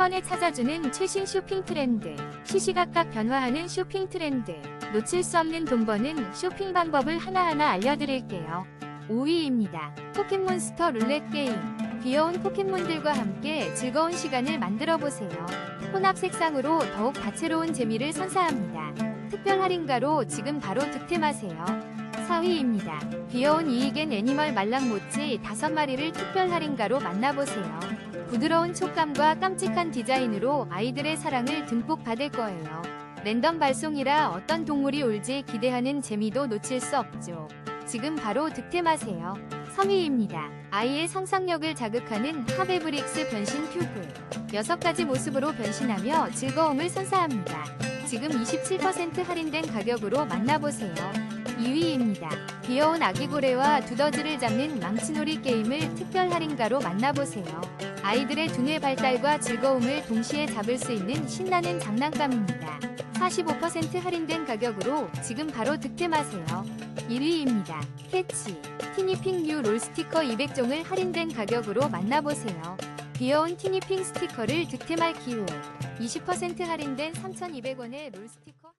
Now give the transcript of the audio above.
번에 찾아주는 최신 쇼핑 트렌드, 시시각각 변화하는 쇼핑 트렌드, 놓칠 수 없는 돈 버는 쇼핑 방법을 하나하나 알려드릴게요. 5위입니다. 포켓몬스터 룰렛 게임. 귀여운 포켓몬들과 함께 즐거운 시간을 만들어 보세요. 혼합 색상으로 더욱 다채로운 재미를 선사합니다. 특별 할인가로 지금 바로 득템하세요. 4위입니다. 귀여운 이익엔 애니멀 말랑모찌 5마리를 특별 할인가로 만나보세요. 부드러운 촉감과 깜찍한 디자인으로 아이들의 사랑을 듬뿍 받을 거예요. 랜덤 발송이라 어떤 동물이 올지 기대하는 재미도 놓칠 수 없죠. 지금 바로 득템하세요. 3위입니다. 아이의 상상력을 자극하는 하베브릭스 변신 큐브. 6가지 모습으로 변신하며 즐거움을 선사합니다. 지금 27% 할인된 가격으로 만나보세요. 2위입니다. 귀여운 아기 고래와 두더지를 잡는 망치놀이 게임을 특별 할인가로 만나보세요. 아이들의 두뇌 발달과 즐거움을 동시에 잡을 수 있는 신나는 장난감입니다. 45% 할인된 가격으로 지금 바로 득템하세요. 1위입니다. 캐치. 티니핑 뉴 롤 스티커 200종을 할인된 가격으로 만나보세요. 귀여운 티니핑 스티커를 득템할 기회. 20% 할인된 3,200원의 롤 스티커